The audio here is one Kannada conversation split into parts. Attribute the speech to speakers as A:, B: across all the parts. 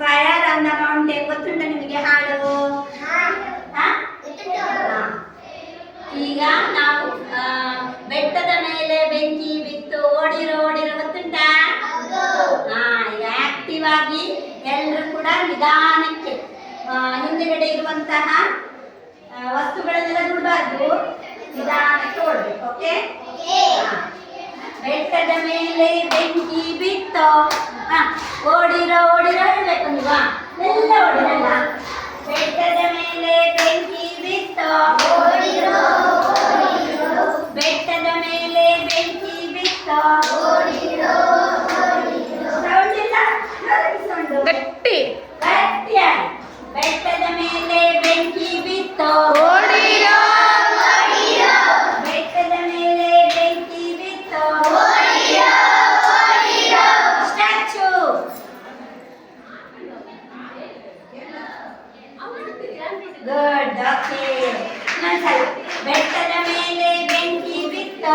A: ಫೈರ್ ಆನ್ ದ ಮೌಂಟೇನ್ ಗೊತ್ತುಂಟ ನಿಮಗೆ ಹಾಡು. ಈಗ ನಾವು ಬೆಟ್ಟದ ಮೇಲೆ ಬೆಂಕಿ ಬಿತ್ತು ಓಡಿರೋ ಓಡಿರೋ ಗೊತ್ತುಂಟಾ? ಹಾ ಈಗ ಆಕ್ಟಿವ್ ಆಗಿ ಎಲ್ಲರೂ ಕೂಡ ನಿಧಾನಕ್ಕೆ ಹಿಂದುಗಡೆ ಇರುವಂತಹ ವಸ್ತುಗಳನ್ನೆಲ್ಲ ದುಡ್ಬಾರ್ದು. ನಿಧಾನಕ್ಕೆ ಓಡ್ಬೇಕು ಓಕೆ ಬೆಟ್ಟದ ಮೇಲೆ ಬೆಂಕಿ ಬಿತ್ತು ಹಾ ಓಡಿರೋ ಓಡಿರೋ ಹೇಳ್ಬೇಕು ನೀವು ಹಾ, ಎಲ್ಲ ಓಡಿರಲ್ಲ ಬೆಟ್ಟದ ಮೇಲೆ ಬೆಂಕಿ ಬಿತ್ತು ಓಡಿರೋ ಬೆಟ್ಟದ ಮೇಲೆ ಬೆಂಕಿ ಬಿತ್ತು ಓಡಿರೋ ಸೌಂಡ್ ಇಲ್ಲ ಜೋರಾಗಿ sound.
B: ಗಟ್ಟಿ
A: ಗಟ್ಟಿಯಾಗಿ. ಬೆಟ್ಟದ ಮೇಲೆ ಬೆಂಕಿ ಬಿತ್ತು ಗುಡ್ ಓಕೆ ಇನ್ನೊಂದ್ಸಲ ಬೆಟ್ಟದ ಮೇಲೆ ಬೆಂಕಿ ಬಿತ್ತು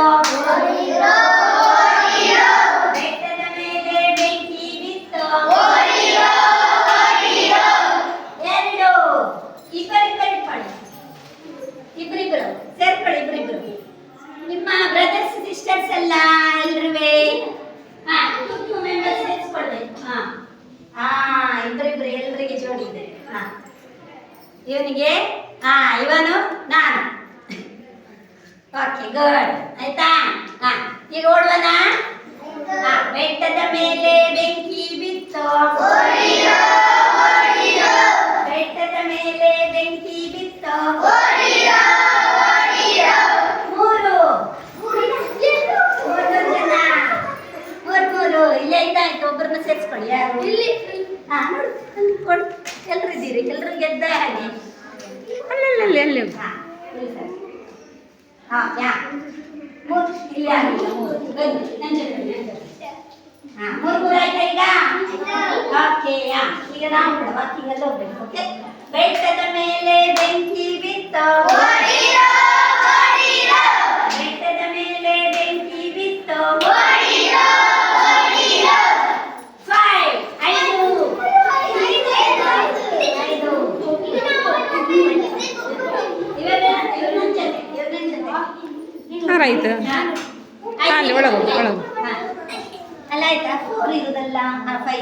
A: ಬೆಟ್ಟದ ಮೇಲೆ ಬೆಂಕಿ ಬಿತ್ತು ಎರಡು. ಇಬ್ಬರಿಬ್ಬರು ಇಟ್ಕೊಳ್ಳಿ ಇಬ್ಬರಿಬ್ಬರು, ಸೇರ್ಕೊಳ್ಳಿ ಇಬ್ಬರಿಬ್ಬರು. ನಿಮ್ಮ ಬ್ರದರ್ಸ್ ಸಿಸ್ಟರ್ಸ್ ಎಲ್ಲ ಎಲ್ರುವೆ ಹಾ ಟು ಟು ಮೆಂಬರ್ಸ್ ಸೇರಿಸ್ಕೊಳ್ಬೇಕು ಹಾ. ಹಾ, ಇಬ್ಬರಿಬ್ಬರು ಎಲ್ರಿಗೆ ಜೋಡಿ ಇದೆ. ಹಾ. ಇವನಿಗೆ? ಹಾ ಇವನು ನಾನು. ಓಕೆ ಗುಡ್ ಆಯ್ತಾ? ಹಾ ಈಗ ಓಡುವನ ಬೆಟ್ಟದ ಮೇಲೆ ಬೆಂಕಿ ಬಿತ್ತು. ಬೆಟ್ಟದ ಮೇಲೆ ಬೆಂಕಿ ಬಿತ್ತು. ಮೂರು. ಮೂರು ಜನ ಮೂರು ಮೂರು ಇಲ್ಲೇ ಇದಾಯ್ತು ಒಬ್ಬರನ್ನ ಸೇರಿಸ್ಕೊಳ್ಳಿ. ಯಾರು? ಇಲ್ಲಿ. ಹಾ ನೋಡು ಕೊಡು ಎಲ್ಲರೂ ಇದ್ದೀರಿ? ಎಲ್ಲರೂ ಗೆದ್ದ? ಹಾಗೆ
B: ಅಲ್ಲಲ್ಲಿ ಅಲ್ಲಿ
A: ಹಾ ಇಲ್ಲಿ ಸರಿ. ಹಾ ಯಾ ಮೂರು ಇಲ್ಲಿ ಆಗಿಲ್ಲ ಮೂರು ಬನ್ನಿ ನನ್ನ ಜೊತೆ ಬನ್ನಿ, ನನ್ನ ಜೊತೆ. ಹಾ ಮೂರು ಮೂರು ಆಯ್ತಾ ಈಗ ಓಕೆ ಯಾ ಈಗ ನಾವು ಕೂಡ ವಾಕಿಂಗ್ ಅಲ್ಲಿ ಹೋಗ್ಬೇಕು ಓಕೆ ಬೆಟ್ಟದ ಮೇಲೆ ಬೆಂಕಿ ಬಿತ್ತು ಜೊತೆ
B: ಆರಾಯ್ತು ಅಲ್ಲಿ ಒಳಗೆ ಹೋಗು, ಒಳಗೆ ಹೋಗು.
A: ಹಾ. ಅಲ್ಲ ಆಯ್ತಾ ಫೋರ್ ಇರುದಲ್ಲ ಫೈವ್